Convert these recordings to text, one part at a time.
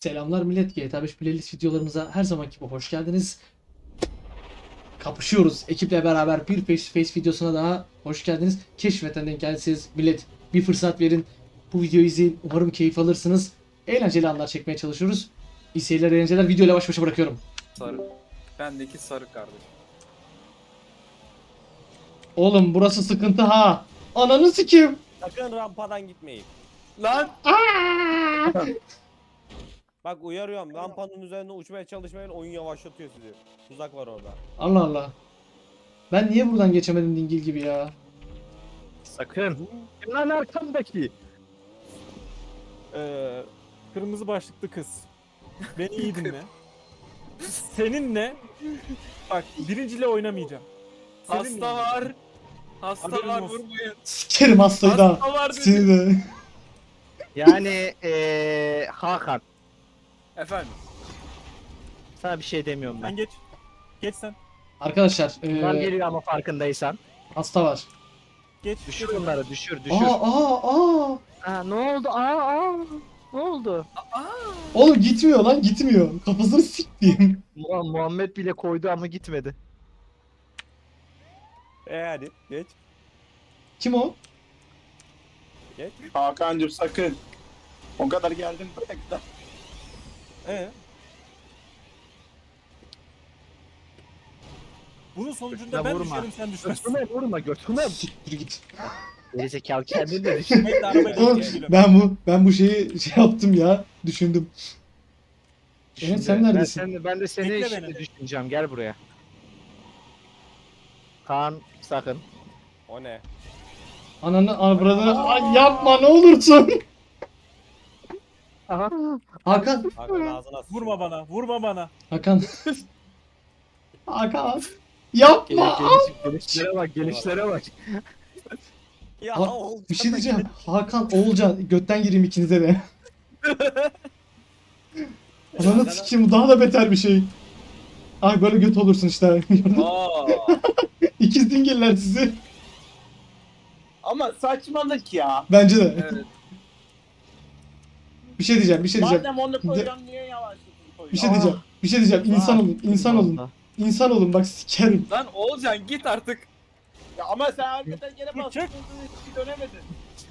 Selamlar millet GTA 5 playlist videolarımıza her zamanki gibi hoş geldiniz. Kapışıyoruz ekiple beraber bir face to face videosuna daha hoş geldiniz. Keşfeten denk geldiyseniz millet bir fırsat verin. Bu videoyu izleyin. Umarım keyif alırsınız. Eğlenceli anlar çekmeye çalışıyoruz. İyi seyirler, eğlenceler. Videoyla baş başa bırakıyorum. Sarı. Bendeki sarı kardeşim. Oğlum burası sıkıntı ha. Ananı sikeyim. Sakın rampadan gitmeyin. Lan! Bak uyarıyorum rampanın üzerinde uçmaya çalışmayın oyun yavaşlatıyor sizi. Tuzak var orada. Allah Allah. Ben niye buradan geçemedim dingil gibi ya? Sakın. Kim lan arkamdaki? Ee, kırmızı başlıklı kız. Beni iyi dinle. Seninle bak birinciyle oynamayacağım. Seninle Hasta var. Hasta Haberin var olsun. vurmayın. Sikerim hastayı da. Hasta var dedi. Seni de. Yani eee Hakan. Efendim. Sana bir şey demiyorum Sen ben. geç. Geç sen. Arkadaşlar Bunlar eee, geliyor ama farkındaysan. hasta var. Geç. Düşür geç. onları düşür düşür. Aa aa aa. Aa, ne oldu? Aa, aa. Ne oldu? Oğlum gitmiyor lan gitmiyor. Kafasını siktiğim. Mu- Muhammed bile koydu ama gitmedi. E hadi geç. Kim o? Geç. Hakan'cım sakın. O kadar geldim bırak da. E Bunun sonucunda Ya ben vurma. düşerim sen düşmezsin. Götüme vurma götüme. Siktir git. Gerizekalı kendin de düşün. Ben Oğlum, ben bu ben bu şeyi şey yaptım ya. Düşündüm. Evet, sen Ben, neredesin? sen- ben de seni Bekle şimdi beni. düşüneceğim. Gel buraya. Kaan sakın. o ne? Ananı avradını Ay, yapma ne olursun. Aha. Hakan. Hakan ağzına. Vurma bana. Vurma bana. Hakan. Hakan. Gel, Yapma. geliş, gelişlere bak gelişlere bak. Ya Ha, oğlum, Bir şey diyeceğim. Hakan, Oğulcan götten gireyim ikinize de. Ananı sikeyim bu daha da beter bir şey. Ay böyle göt olursun işte. Aa. İkiz dingiller sizi. Ama saçmalık ya. Bence de. Evet. Bir şey diyeceğim, bir şey diyeceğim. Madem onu koyacağım niye yavaşladın koyuyorsun? Bir şey diyeceğim. Bir şey diyeceğim. İnsan olun, insan olun. İnsan olun bak sikerim. Lan Oğulcan git artık. Ya ama sen hakikaten gene bastın. Hiç dönemedin.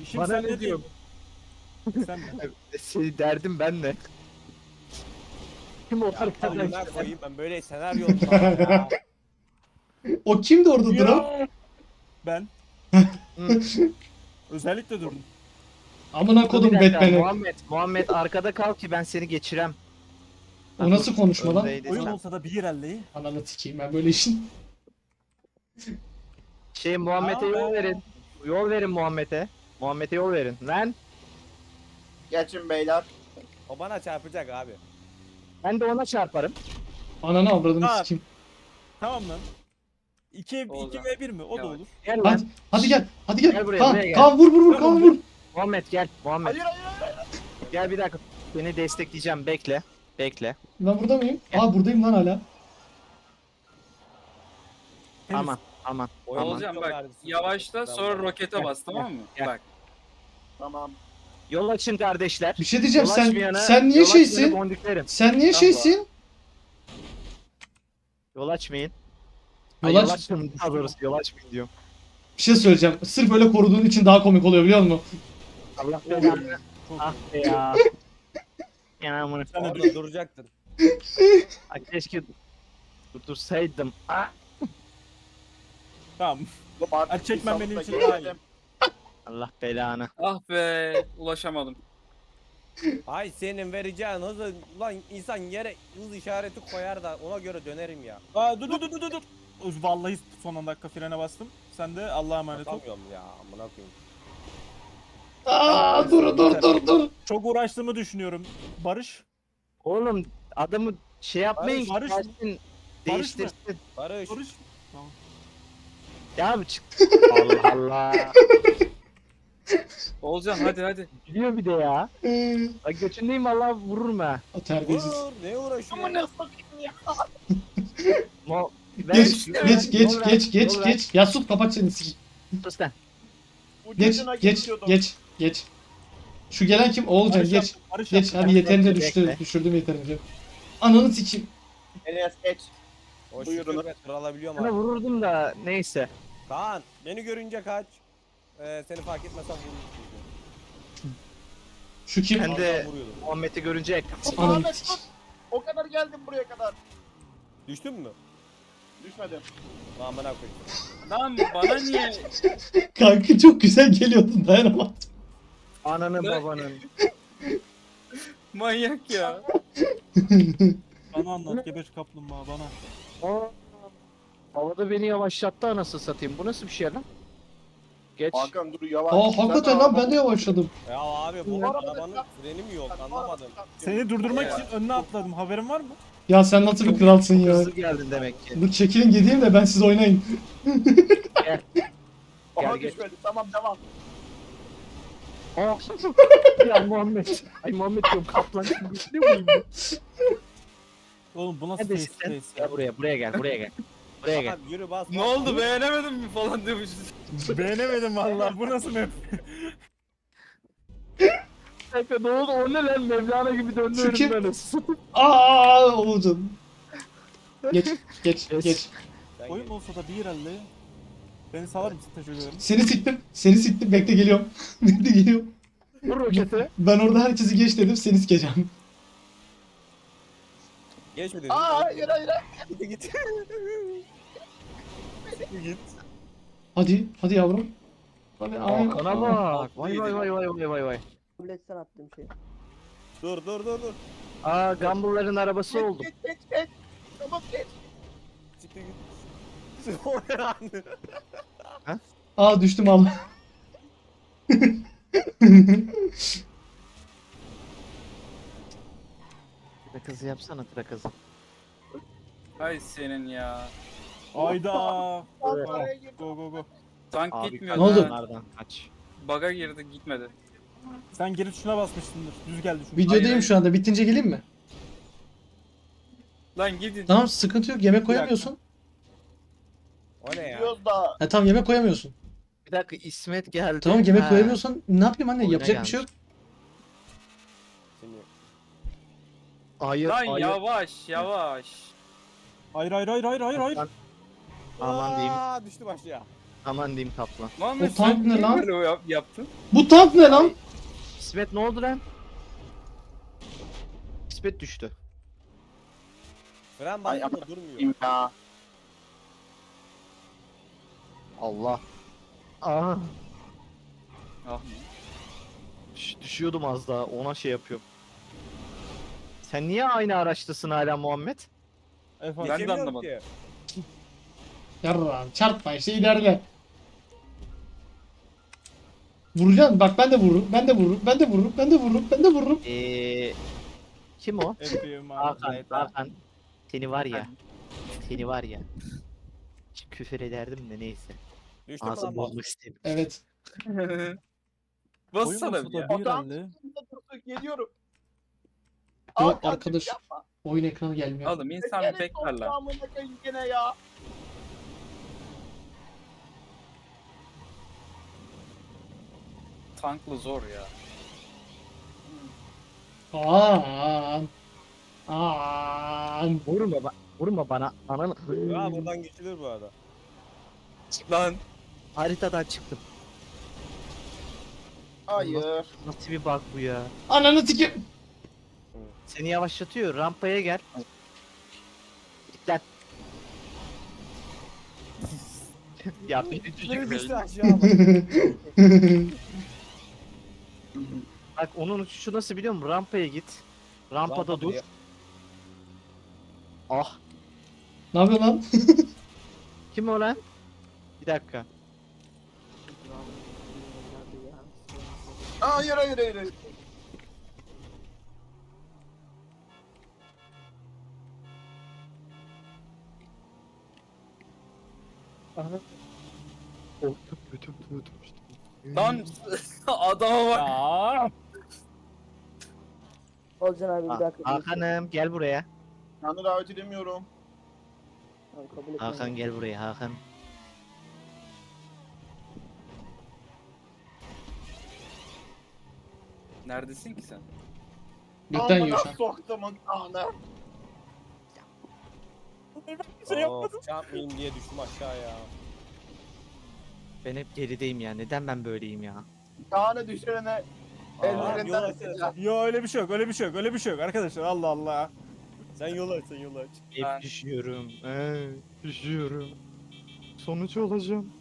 İşim Bana sen ne ne diyor? diyorsun? Sen Seni derdim ben de. Kim o arkadaş? koyayım ben böyle senaryo. O kimdi orada duran? ben. Özellikle durdum. Amına kodum Bir dakika, Batman'i. Muhammed, Muhammed arkada kal ki ben seni geçirem. O nasıl konuşma lan? Öndeydin Oyun sen. olsa da bir elleyi. Ananı sikeyim ben böyle işin. Şey Muhammed'e yol verin. Yol verin Muhammed'e. Muhammed'e yol verin. Lan Geçin beyler. O bana çarpacak abi. ben de ona çarparım. Ananı avradını Aa. sikeyim. Tamam lan. 2 Olacak. 2 ve 1 mi? O da Yavaş. olur. Gel lan. Hadi, hadi gel, hadi gel. Gel buraya, Kaan, buraya gel. Kaan vur vur vur, Kaan vur. Muhammed gel. Muhammed Hayır hayır hayır. gel bir dakika. Seni destekleyeceğim. Bekle. Bekle. Ben burada mıyım? Aa buradayım lan hala. Aman aman. Aman. Bak yavaşla sonra rokete bas tamam mı? Gel. Bak. Tamam. Yol açın kardeşler. Bir şey diyeceğim Yol sen açmayana- sen niye yol açmayana şeysin? Sen niye şeysin? Yol açmayın. Yol Ay, aç- Yol açmayın. Daha doğrusu yol açmayın diyorum. Bir şey söyleyeceğim. Sırf öyle koruduğun için daha komik oluyor biliyor musun? Allah belanı. ah be ya. Ya amına. Sen de dur. Duracaktın. Ay, Keşke durdursaydım. Ah. Tamam. Hadi çekmem benim için daha iyi. Allah belanı. Ah be ulaşamadım. Ay senin vereceğin hızı ulan insan yere hız işareti koyar da ona göre dönerim ya. Aa, dur dur dur dur dur. Vallahi son 10 dakika frene bastım. Sen de Allah'a emanet ol. Atamıyorum ya amına koyayım. Aa dur dur dur dur. Çok uğraştığımı düşünüyorum. Barış. Oğlum adamı şey yapmayın ki Barış mı? gelsin, değiştirsin. Barış. Barış. Ya bu çık. Allah Allah. Oğulcan hadi hadi. Gidiyor bir de ya. Ee, Bak götündeyim vallahi vururum ha. o terbiyesiz. Vur ne uğraşıyorsun? Amına koyayım ya. Mo Ver Geç işte, geç geç yol ver, geç geç yol ver. geç. Yasut kapat seni sikeyim. Sus lan. Geç geç geç geç. Şu gelen kim? Oğulcan Barış geç. Barış Geç hadi yeterince düştü. bekle. Düşürdüm yeterince. Ananı sikeyim. Enes geç. O Buyurun. şükür Sana abi. vururdum da neyse. Kaan beni görünce kaç. Ee, seni fark etmesem vurursun. Şu kim? Ben de- vuruyordum. Muhammed'i görecek. Ananı Ahmet dur. O kadar geldim buraya kadar. Düştün mü? Düşmedim. Lan bana koyayım. Lan bana niye? Kanka çok güzel geliyordun dayanamadım. Ananı Ne? babanın. Manyak ya. Bana anlat gebeş kaplumbağa bana. Aa, havada beni yavaşlattı anasını satayım. Bu nasıl bir şey lan? Geç. Hakan dur yavaş. Aa hakikaten lan ben de yavaşladım. Ya abi bu arabanın freni mi yok anlamadım. Seni durdurmak için önüne atladım. Haberin var mı? Ya sen nasıl bir kralsın ya. Hızlı geldin demek ki. Dur çekilin gideyim de ben siz oynayın. Aha Gel, gel. düşmedi. Tamam devam. Aa. ya Muhammed. Ay Muhammed diyorum kaplan. Ne miyim? Oğlum bu nasıl Hadi face sen. face Gel ya? buraya buraya gel buraya gel. Buraya gel. Yürü bas. Ne bas. oldu beğenemedin mi falan demiştin. Beğenemedim vallahi. Bu nasıl map? Efe ne oldu o ne lan Mevlana gibi döndü Şu kim? önümden? Aa Oğulcan. Geç geç Geç. Oyun olsa da bir herhalde. Beni salar mısın teşekkür ederim. Seni siktim. Seni siktim. Bekle geliyorum. Bekle geliyorum. Vur rokete. Ben orada herkesi geç dedim. Seni sikeceğim. Geç mi dedin? Aa hayır hayır. Git git. git. Hadi. Hadi yavrum. Hadi ay. Hakan'a bak. Vay vay vay vay vay vay vay. Kabul etsen attığım şey. Dur dur dur dur. Aa Gumball'ların arabası oldu. Geç geç geç. Çabuk geç. Çıktı git. O? Aa düştüm Allah. Tıra kızı yapsana tıra kızı. Hay senin ya. Ayda. Go go go. Tank Abi gitmiyor. Ne oldu? Bunlardan kaç. Baga girdi gitmedi. Sen geri tuşuna basmışsındır. Düz geldi çünkü. Videodayım şu anda. Bitince geleyim mi? Lan gidin. Tamam sıkıntı yok. Yemek koyamıyorsun. O ne ya? Gidiyoruz da. Ha tamam yemek koyamıyorsun. Bir dakika İsmet geldi. Tamam yemek Ha. koyamıyorsan ne yapayım anne? Oyuna Yapacak bir şey yok. Şimdi Hayır Lan hayır. yavaş yavaş. Hayır hayır hayır hayır hayır hayır. Aman diyeyim. Aa, düştü başlığa. Aman diyeyim kaplan. Muhammed O tank ne niye lan? böyle yap- yaptın? Bu tank ne lan? İsmet ne oldu lan? İsmet düştü. Fren Ay, ama- durmuyor. Ya. Allah. Aa. Ah. Düş- düşüyordum az daha ona şey yapıyorum. Sen niye aynı araçtasın hala Muhammed? Efe. Ben de Geçemiyorum anlamadım. ki. Yarrağım çarpma işte ileride. Vuracaksın bak ben de vururum ben de vururum ben de vururum ben de vururum ben de vururum. Eee kim o? Abi. Hakan, Hakan. Seni var ya. Seni var ya. Küfür ederdim de neyse. Düştü mü Ağzım lan bozmak istemiyorum. Evet. Oyun Bassana olsa bir da ya. bir herhalde. Geliyorum. Yok Hakan, arkadaş yapma. oyun ekranı gelmiyor. Oğlum insan Gene bir koyayım Gene ya. Tanklı zor ya. Aa. Aa. Vurma, ba- vurma bana. Ananı. Ya buradan geçilir bu arada. Lan Haritadan çıktım. Hayır. Nasıl bir bug bu ya? Ananı sikeyim. Seni yavaşlatıyor. Rampaya gel. Git lan. ya beni düştü aşağı bak. Onun uçuşu nasıl biliyor musun? Rampaya git. Rampada Rampa dur. diyor. Ah. ne yapıyorsun lan? Kim o lan? Bir dakika. Hayır hayır hayır. hayır. lan adama bak. Ya. Olcan abi bir dakika. Hakan'ım gel buraya. Yanı davet edemiyorum. Kabul etmem. Hakan gel buraya Hakan. Neredesin ki sen? Gökten yiyor şu Amına an. soktumun anı. şey Of, çarpmayayım diye düştüm aşağıya. Ben hep gerideyim ya. Neden ben böyleyim ya? Kaan'ı düşürene Aa, ellerinden yol aç. Yo öyle bir şey yok öyle bir şey yok öyle bir şey yok arkadaşlar Allah Allah. Sen yol aç sen yol aç. Hep Ben- düşüyorum. Ee, düşüyorum. Sonuç olacağım.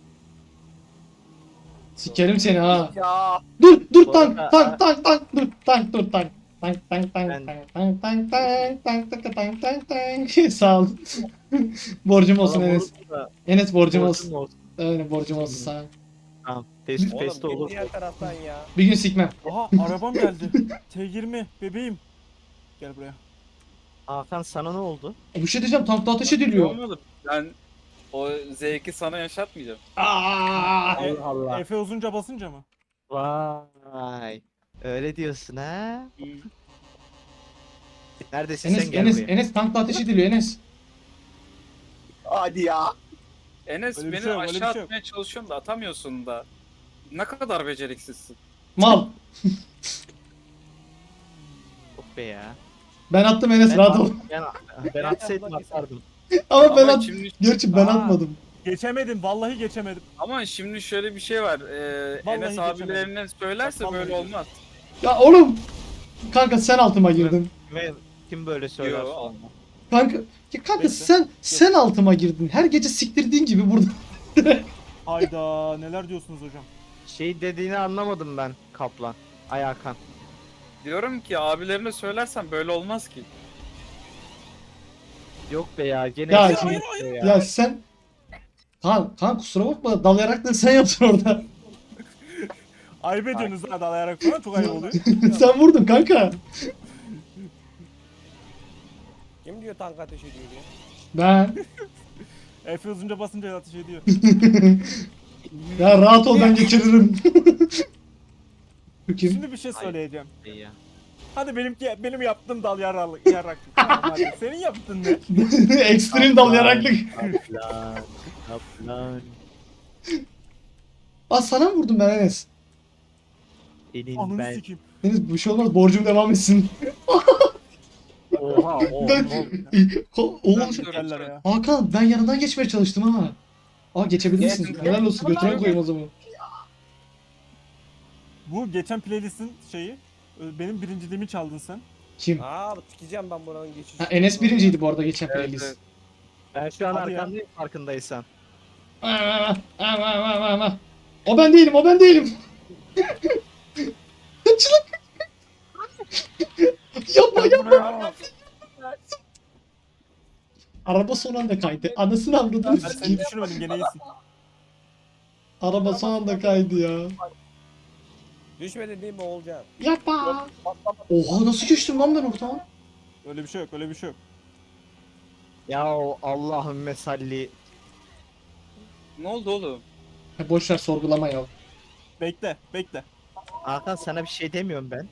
Sikerim seni ha. Ya Dur dur tank tank tank tank dur tank dur tank. Tank tank tank tank tank tank tank tank tank tank tank tank Sağ ol. borcum olsun Enes. Enes borcum olsun. Öyle borcum olsun sana. Tamam. Face'te Oğlum olur. git diğer taraftan ya. Bir gün sikmem. Aha arabam geldi. T20 bebeğim. Gel buraya. Hakan sana ne oldu? Bir şey diyeceğim tankta ateş ediliyor. Ben o zevki sana yaşatmayacağım. Aa! E- Allah Allah. Efe uzunca basınca mı? Vay. Öyle diyorsun ha? Neredesin Enes sen gel Enes buraya. Enes tankta ateş ediliyor Enes. hadi ya. Enes Öyle bir beni şey yok, öyle bir aşağı şey yok. atmaya çalışıyorsun da atamıyorsun da. Ne kadar beceriksizsin. Mal. Of be ya. Ben attım Enes Ben, rahat ol. ben, ben atsaydım atardım. Ama ben at. şimdi, Gerçi ben Aa. atmadım. Geçemedim vallahi geçemedim. ama şimdi şöyle bir şey var. Ee, Vallahi Enes geçemedim. abilerine söylerse Bak, vallahi böyle geçemedim. olmaz. Ya oğlum. Kanka sen altıma girdin. Ve kim böyle söyler Yo. sonra? Kanka, ya kanka Bekle. sen sen altıma girdin. Her gece siktirdiğin gibi burada. Hayda neler diyorsunuz hocam? Şey dediğini anlamadım ben Kaplan. Ay Hakan. Diyorum ki abilerine söylersen böyle olmaz ki. Yok be ya gene Ya ya, şimdi- ya. Ya sen Kan, kan kusura bakma dalayarak da sen yaptın orada. Ayıp ediyorsunuz ha dalayarak falan çok ayıp oluyor. sen vurdun kanka. Kim diyor tank ateş ediyor diye. Ben. Efe uzunca basınca ateş ediyor. ya rahat ol ben geçiririm. Kim? Şimdi bir şey söyleyeceğim. Şey ya. Hadi benimki benim yaptığım dal yararlık yarak. Tamam hadi. Senin yaptın ne? Ekstrem dalayaraklık. Kaplan. Kaplan. Aa sana mı vurdum ben Enes? Senin Ananı ben. sikeyim. Enes bu şey olmaz borcum devam etsin. Oha oha. Ben- Ko- Oğlum Derler ya. Hakan ben yanından geçmeye çalıştım ama. Aa geçebilirsin. Geç- Helal olsun götüne koyayım o zaman. Bu geçen playlistin şeyi. E, Benim birinciliğimi çaldın sen. Kim? Aa sikeceğim ben buranın geçişini. Ha, Enes birinciydi bu arada geçen Evet, playlist. evet. Ben şu an Hadi ya. arkandayım farkındaysan. Aa, aa, aa, aa, aa. O ben değilim, o ben değilim. Çılak. yapma yapma. Araba son anda kaydı. Anasını avradını Ben seni sikeyim. düşürmedim gene iyisin. Araba son anda kaydı ya. Düşmedi değil mi Oğulcan? Yapma. Oha nasıl geçtim lan ben oradan? Öyle bir şey yok öyle bir şey yok. Ya o Allahümme salli. Ne oldu oğlum? Ha, boş ver sorgulama ya. Bekle bekle. Hakan sana bir şey demiyorum ben.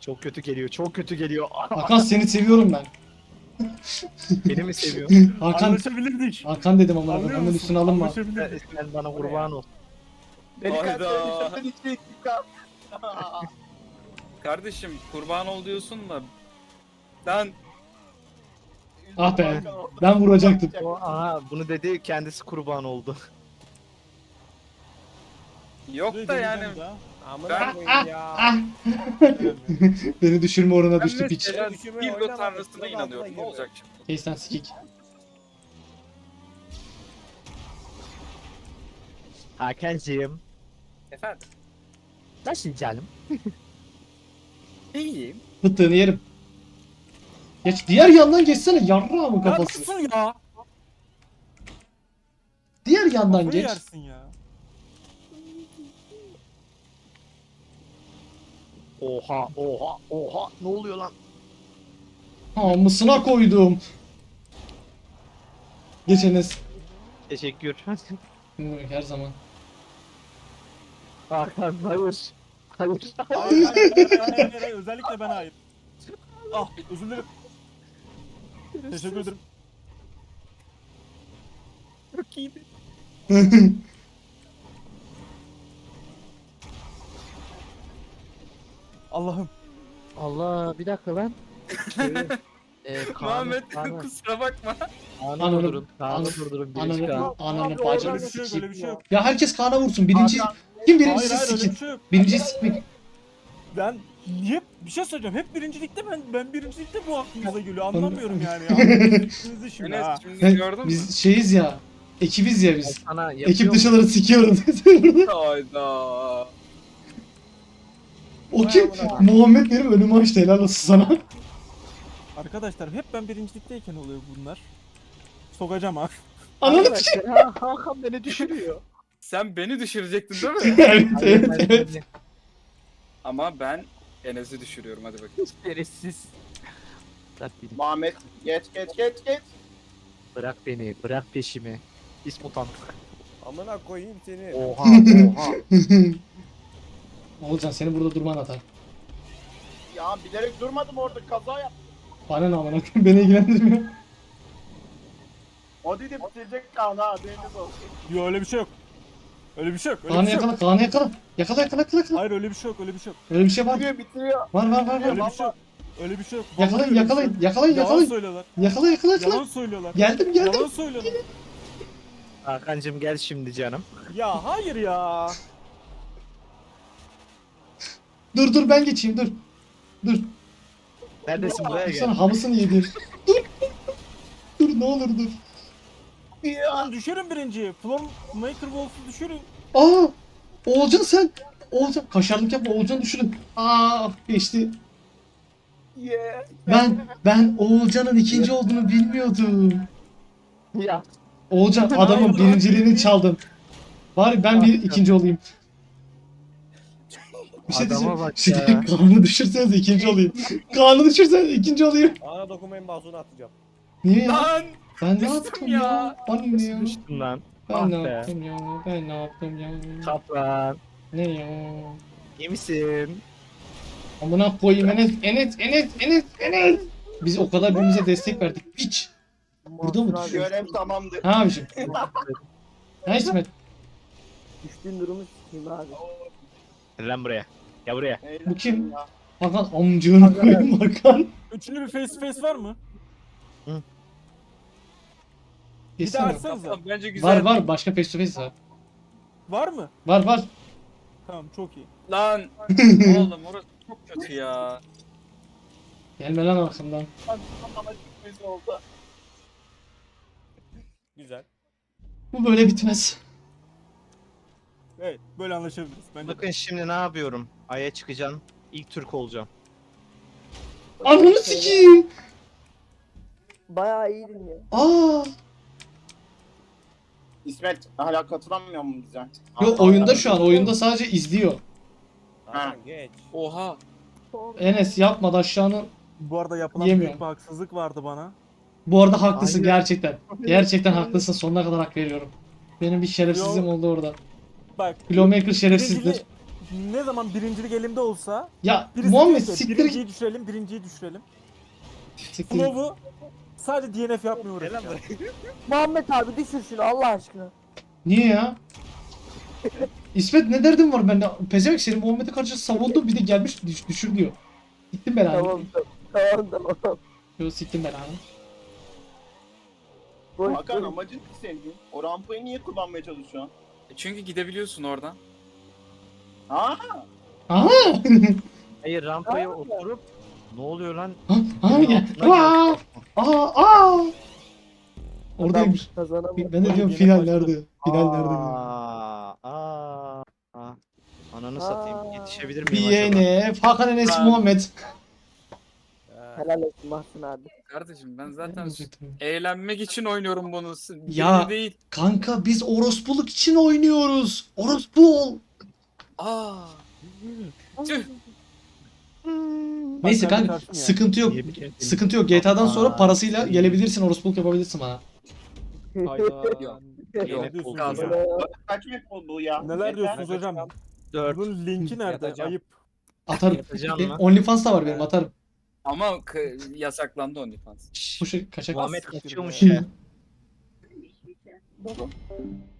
Çok kötü geliyor, çok kötü geliyor. Hakan seni seviyorum ben. Beni mi seviyorsun? Hakan Anlaşabilirdik. Hakan dedim ama Anlıyor Hakan'ın musun? üstüne alınma. Anlaşabilirdik. Sen bana kurban ol. Beni Hayda. kaçırmışsın içine. Kardeşim kurban ol diyorsun da. Lan Ah be. Ben vuracaktım. O, aha bunu dedi kendisi kurban oldu. yok da yani. Ben- koyayım ah, ya. Ah! ah. Beni düşürme oranına düştü piç. mesela Düşüme Dildo oynamadım, tanrısına inanıyorum. Ne olacak şimdi? Keysten sikik. Hakan'cığım Efendim? Nasılsın canım? İyiyim. Fıttığını yerim. Geç diğer yandan geçsene yarrağımın Ya kafası. kızsın ya. Diğer yandan Kafayı geç. yersin ya. Oha, oha, oha. Ne oluyor lan? Ha mısına koydum. Geç Enes. Teşekkür. Her zaman. Hakan hayır. Hayır. Hayır hayır hayır, hayır, hayır, hayır. özellikle ben hayır. Ah özür dilerim. Teşekkür ederim. Çok iyiydi. Allah'ım. Allah bir dakika lan. Şey, e, Kaan'ı- Muhammed Kaan'ı- kusura bakma. Kaan'ı Ananı- durdurun. Kaan'ı ananı- durdurun. Birinci. Ananı, ananı Abi, bacını Öyle bir şey yok, sikeyim. öyle bir şey yok. Ya herkes Kaan'a vursun. Birinci Hakan, kim birincisi hayır sikin. şey. Birinci sikmek. Ben niye bir şey söyleyeceğim. Hep birincilikte ben ben birincilikte bu aklımıza geliyor. Anlamıyorum yani. Anlamıyorsunuz şimdi ha. Enes şimdi gördün mü? Biz şeyiz ya. Ekibiz ya biz. sana Ekip yapıyorum. dışıları sikiyoruz. Hayda. o kim? Muhammed benim önümü açtı helal olsun sana. Arkadaşlar hep ben birincilikteyken oluyor bunlar. Sokacağım ha. Ananı Arkadaşlar, ha, Hakan beni düşürüyor. Sen beni düşürecektin değil mi? evet evet evet. Ama ben Enes'i düşürüyorum hadi bakayım. Şerefsiz. Bırak beni. Muhammed geç geç geç geç. Bırak beni. Bırak peşimi. Pis mutant. Amına koyayım seni. Oha oha. Olcan seni burada durman atar. Ya bilerek durmadım orada kaza yap. Bana ne amına koyayım beni ilgilendirmiyor. O dedi bitirecek Kaan ha haberiniz olsun. Yo öyle bir şey yok. Öyle bir şey yok. Öyle Kaan'ı bir şey yok. yakala, Kaan'ı yakala. Yakala yakala yakala. yakala. Hayır öyle bir şey yok. Öyle bir şey yok. Öyle bir şey var. Bitiriyor bitiriyor. Var var var var. Öyle bir şey yok. Öyle bir şey yok. Vallahi Yakalayın öyle bir şey yakalayın yok. yakalayın Yalan yakalayın. söylüyorlar. Yakala yakala yakala. Yalan söylüyorlar. Geldim geldim. Yalan söylüyorlar. Hakan'cım gel şimdi canım. Ya hayır ya. Dur dur ben geçeyim dur. Dur. Neredesin buraya gel. Sana hamısını yedir. Dur. Dur ne olur dur. Lan düşürün birinciyi. Flor Maker Wolf'u düşürün. Aa! Oğulcan sen. Oğulcan kaşarlık yapma Oğulcan düşürün. Aa geçti. Yeah. Ben ben Oğulcan'ın ikinci olduğunu bilmiyordum. Ya. Oğulcan adamın hayır. birinciliğini çaldın. Bari ben bir ikinci olayım. Bir şey Adama diyeceğim. bak Şimdi ya. Kaan'ı düşürseniz ikinci olayım. Kaan'ı düşürseniz ikinci olayım. Ana dokunmayın bazunu atacağım. Niye ya? Lan! Ben ne yaptım ya. ya? Bana ne ya? Düştüm lan. Ben Ah ne be. yaptım ya? Ben ne yaptım ya? Kaplan. Ne ya? İyi misin? Amına koyayım Enes, Enes, Enes, Enes, Enes. Biz o kadar birbirimize destek verdik. Piç. Burada mı Mahsun abi, düşüyor? Görev tamamdır. Ha abicim. Ha İsmet. Düştüğün durumu sikeyim abi. Gel lan buraya. Gel buraya. Bu kim? Hakan amcığını koyayım Hakan. Üçlü bir face face var mı? Bir de açsanıza. Tamam, bence güzel. Var var başka face to face var. Var mı? Var var. Tamam çok iyi. Lan! Oğlum orası çok kötü ya. Gelme lan arkamdan. Oldu. Güzel. Bu böyle bitmez. Evet böyle anlaşabiliriz. Bence Bakın şimdi ne yapıyorum? Ay'a çıkacağım. İlk Türk olacağım. Ananı sikeyim. Bayağı iyiydin ya. Aa. İsmet hala katılamıyor mu bize? Yo oyunda şu an. Oyunda sadece izliyor. Hakan geç. Oha! Enes yapmadı aşağını. bu arada yapılan büyük bir haksızlık vardı bana. Bu arada haklısın Hayır. gerçekten. Gerçekten haklısın. Sonuna kadar hak veriyorum. Benim bir şerefsizliğim oldu orada. Bak Glowmaker şerefsizdir. ne zaman birincilik elimde olsa Ya birisi Muhammed diyor ki, siktir git. birinciyi düşürelim, birinciyi düşürelim. Siktir git. Flow'u sadece DNF lan uğraşacağım. Muhammed abi düşür şunu Allah aşkına. Niye ya? İsmet ne derdin var bende? Pezevenk senin Muhammed'e karşı savundum bir de gelmiş düş, düşür diyor. Siktim ben abi. Tamam tamam tamam. tamam. Yo siktim ben abi. Boş Hakan boş. amacın ne senin? O rampayı niye kullanmaya çalışıyorsun? E Çünkü gidebiliyorsun oradan. Ha? Aha! Hayır rampaya oturup ne oluyor lan? Gel. Altına Aa! Aa! Aa! Oradaymış. Ben de diyorum final nerede? Final nerede? diyorum. Aa, aa, aa. Ananı satayım. Aa. Yetişebilir miyim acaba? BNF, Hakan Enes Ben- Muhammed. Ha, Helal olsun Mahsun abi. Kardeşim ben zaten eğlenmek için oynuyorum bunu. Ya. Beni değil. Kanka biz orospuluk için oynuyoruz. Orospu ol. Aa. Tüh. Neyse sen de kanka ya. sıkıntı yok. Niye bir- Sıkıntı yok. GTA'dan sonra Aa. parasıyla gelebilirsin, orospuluk yapabilirsin bana. Hayda. Yok. Neler Yok, diyorsunuz kaldı. hocam? Kaç oldu ya? Neler Yeter. diyorsunuz hocam? Dört. Bunun linki nerede? Yatacağım. Ayıp. Atarım. Yapacağım mı? OnlyFans da var benim atarım. Ama k- yasaklandı OnlyFans. Şşş, Bu şey kaçak. Muhammed kaçıyormuş ya.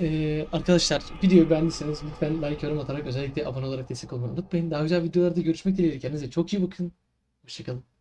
Ee, arkadaşlar videoyu beğendiyseniz lütfen like, yorum atarak özellikle abone olarak destek olmayı unutmayın. Daha güzel videolarda görüşmek dileğiyle. Kendinize çok iyi bakın. Hoşçakalın.